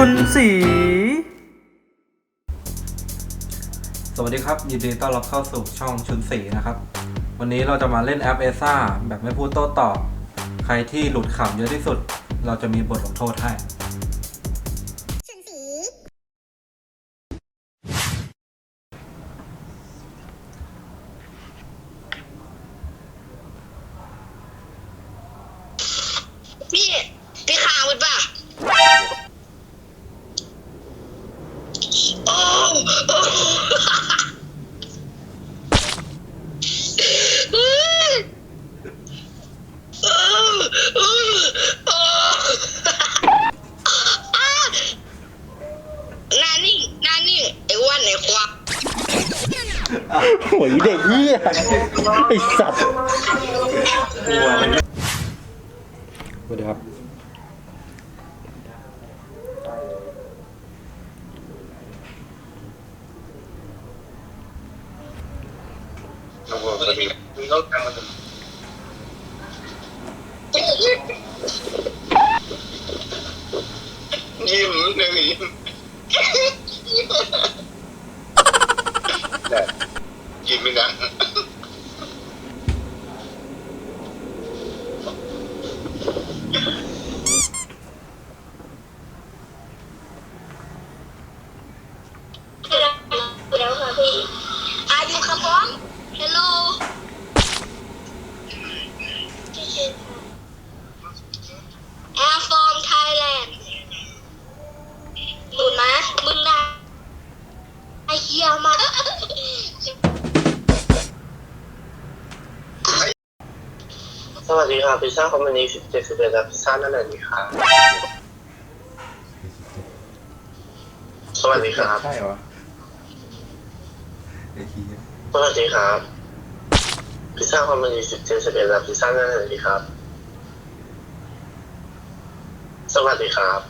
คุณสีสวัสดีครับ ยินดีต้อนรับเข้าสู่ช่องชุนสีนะครับ วันนี้เราจะมาเล่นแอปเอซ่าแบบไม่พูดโต้ตอบ ใครที่หลุดขำเยอะที่สุด เราจะมีบทลงโทษให้ โหยเด็กเหี้ยไอสัตว์สวัสดีครับ ยิ้มหนึ่งยิ้ม ยิ้มไม่ดัง สวัสดีครับพิซซ่าคอมมานีสิบเจ็ดสิบเอ็ดรับพิซซ่านั่นแหละดีครับสวัสดีครับ ใช่เหรอไอ้เหี้ยสวัสดีครับพิซซ่าคอมมานีสิบเจ็ดสิบเอ็ดรับพิซซ่านั่นแหละดีครับ สวัสดีครับ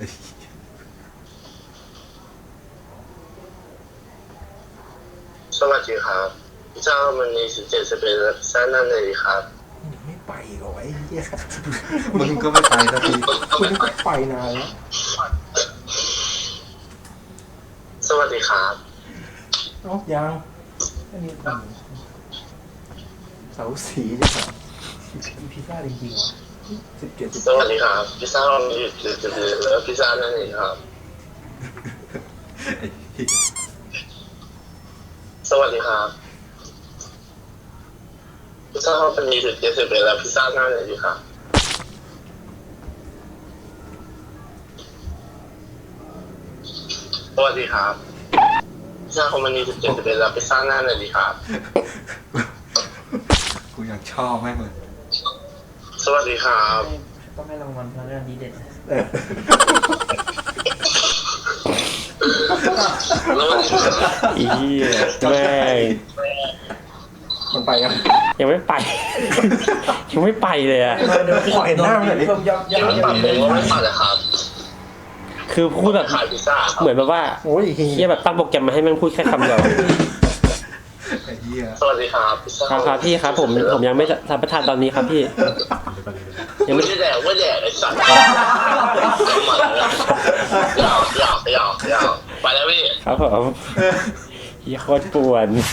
สวัสดีครับพิซซ่าคอมมานีสิบเจ็ดสิบเอ็ดรับพิซซ่านั่นแหละดีครับไม่ไปหรอไอ้เหี้ยมึงก็ไม่ไปสักทีคุณก็ไปนานแล้วสวัสดีครับเอ้ายังอันนี้ผมเสาสีใช่ไหมพิซซ่าจริงๆวะ สิบเจ็ดสิบสวัสดีครับพิซซ่าคอมมานีสิบเจ็ดสิบเอ็ดรับพิซซ่านั่นแหละดีครับ ไอ้เหี้ยสวัสดีครับพิซซ่าคอมพานีสิบเจ็ดสิบเอ็ดแล้วพิซซ่าน้าไหนดีครับสวัสดีครับพิซซ่าคอมพานีสิบเจ็ดสิบเอ็ดแล้วพิซซ่าน้าไหนดีครับ กูยังชอบแม่งเลย สวัสดีครับ ต้องให้รางวัลพนักงานดีเด่นแล้ววันนี้อีเหี้ยแม่งมันไปยังยังไม่ไป ยังไม่ไปเลยอะขอเห็นหน้ามันหน่อยดิยังไม่ปัดเลยว่าไม่ปัดนะครับคือพูดแบบขายพิซซ่าครับเหมือนแบบว่าโอ้ยเฮียแบบตั้งโปรแกรมมาให้แม่งพูดแค่คำเดียวไอ้ เหี้ยสวัสดีครับพิซซ่าครับครับพี่ครับผมผมยังไม่รับประทานตอนนี้ครับพี่ยังไม่ไม่ได้แดกไม่แดกไอ้สัตว์ยาวยาวยาวยาวไปแล้วพี่ครับผมเฮียโคตรป่วนนี่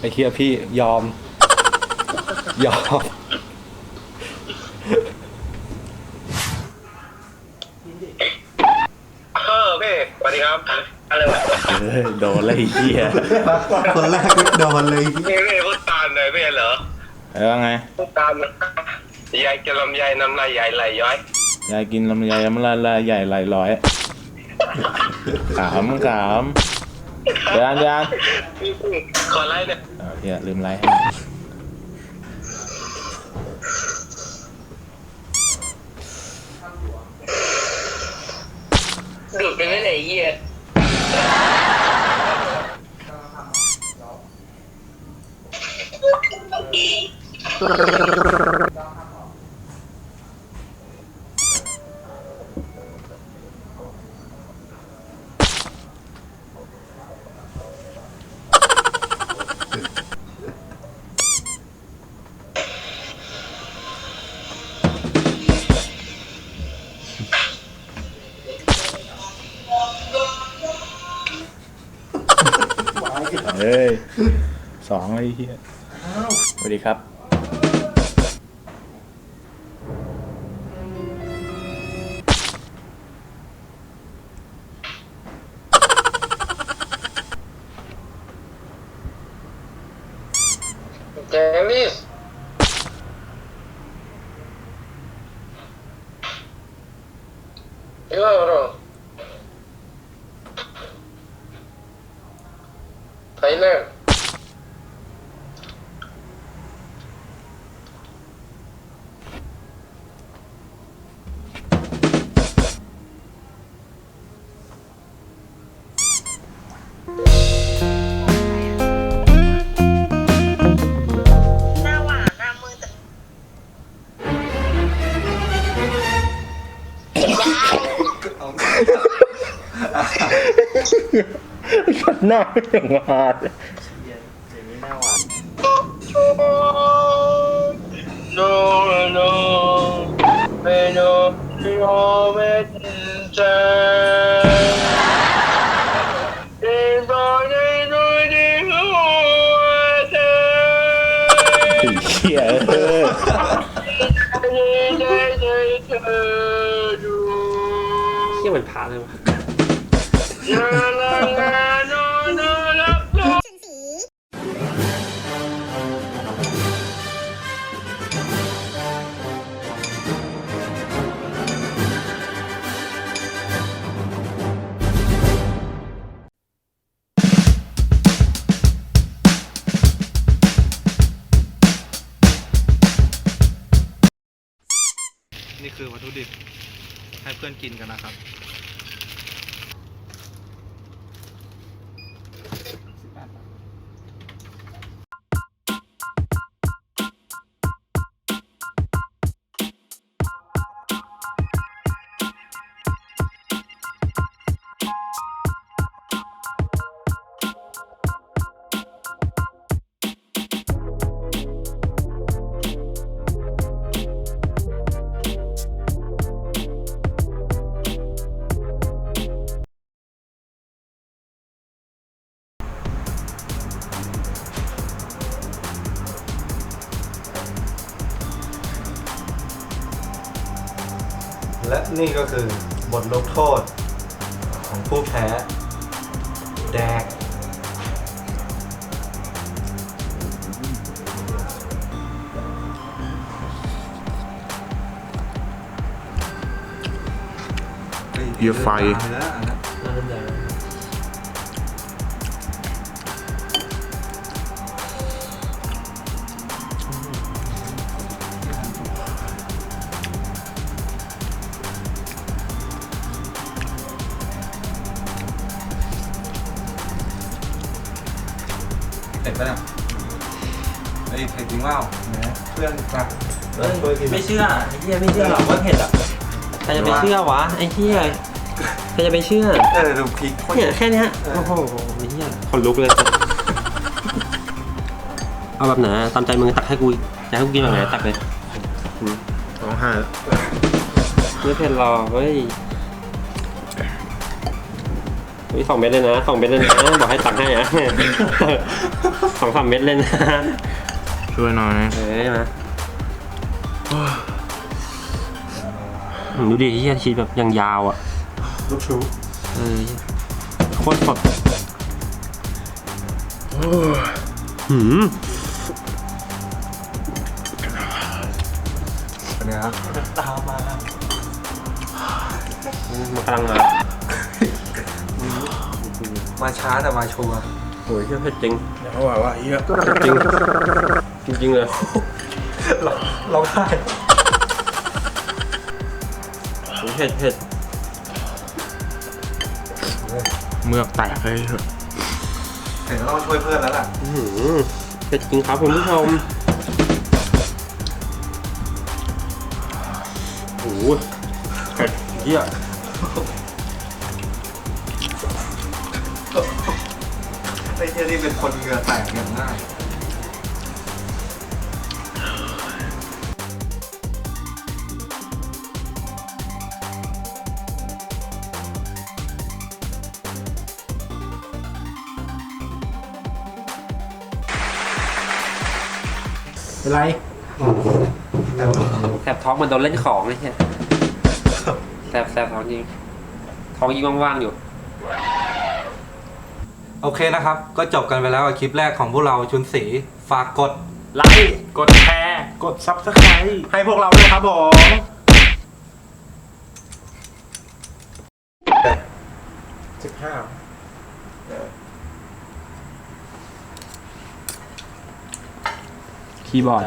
ไอ้เหี้ยพี่ยอม ยอม เออพี่สวัสดีครับอะไรวะเฮ้ยโดนเลยไอ้เหี้ยคนแรกก็โดนเลยพี่พี่พูดตามหน่อยพี่เหรอเออว่าไง พูดตามนะยายจะลำไยน้ำลายใหญ่ไหลย้อย ยายกินลำไยมันละลายใหญ่ไหลร้อยขำขำ เดี๋ยานยานพี่พี่ขอไลน์เนี่ยเอาเฮียลืมไลค์ให้ดูดไปไม่ไหนเหี้ย เฮ้ยสองเลยไอ้เฮียสวัสดีครับ ไทยแลนด์หน้าหวานหน้ามือแต่ หน้าไม่ถึงมาโนโนไม่โนไม่โนไม่ใจเดินต่อในดูดีหัวใจเฮียเออเฮียมือนพาเลยวะ อนกินกันนะครับ นี่ก็คือบทลงโทษ ของผู้แพ้ แดก เหี้ยไฟ ปะเนี่ยเฮ้ยเผ็ดจริงเปล่าเนี่ยเพื่อนฟังเฮ้ยไม่เชื่อไอ้เหี้ยไม่เชื่อหรอกว่าเผ็ดอะใครจะไปเชื่อวะไอ้เหี้ยใครจะไปเชื่อเออดูพริกโคตรเนี่ยแค่เนี้ยโอ้โหไอ้เหี้ยคนลุกเลย เอาแบบไหนอะตามใจมึงตักให้กูจะให้กูกินแบบไหนตักเลยร้องไห้ไม่เผ็ดหรอกเฮ้ย เฮ้ยสองเม็ดเลยนะสองเม็ดเลยนะบอกให้ตักให้อะสองสามเม็ดเลยนะช่วยหน่อยเอ้ยมาอืมดูดิไอ้เฮียชีสแบบยังยาวอะลูกชูเออโคตรสดหืมเป็นไงครับตามมามันกำลังมา มาช้าแต่มาชัวร์โอ้ยเฮียเผ็ดจริงเดี๋ยวเขาบอกว่าเฮียจริงจริงจริงๆเลยร้องไห้เผ็ดเผ็ดเมือกแตกเลยเถอะเห็นต้องช่วยเพื่อนแล้วล่ะอื้อหือเผ็ดจริงครับคุณผู้ชมโอ้โหเผ็ดเฮีย ไอ้เจ้านี่เป็นคนเหงื่อแตกอย่างง่าย เป็นไร แสบท้องเหมันโดนเล่นของไอ้เหี้ยแสบแสบท้องจริง ท้องยิ่งว่างๆอยู่ โอเคนะครับ ก็จบกันไปแล้วกับคลิปแรกของพวกเราชุนสีฝากกด ไลค์กดแชร์กดซับสไครต์ให้พวกเราด้วยครับผม สิบห้าคีย์บอร์ด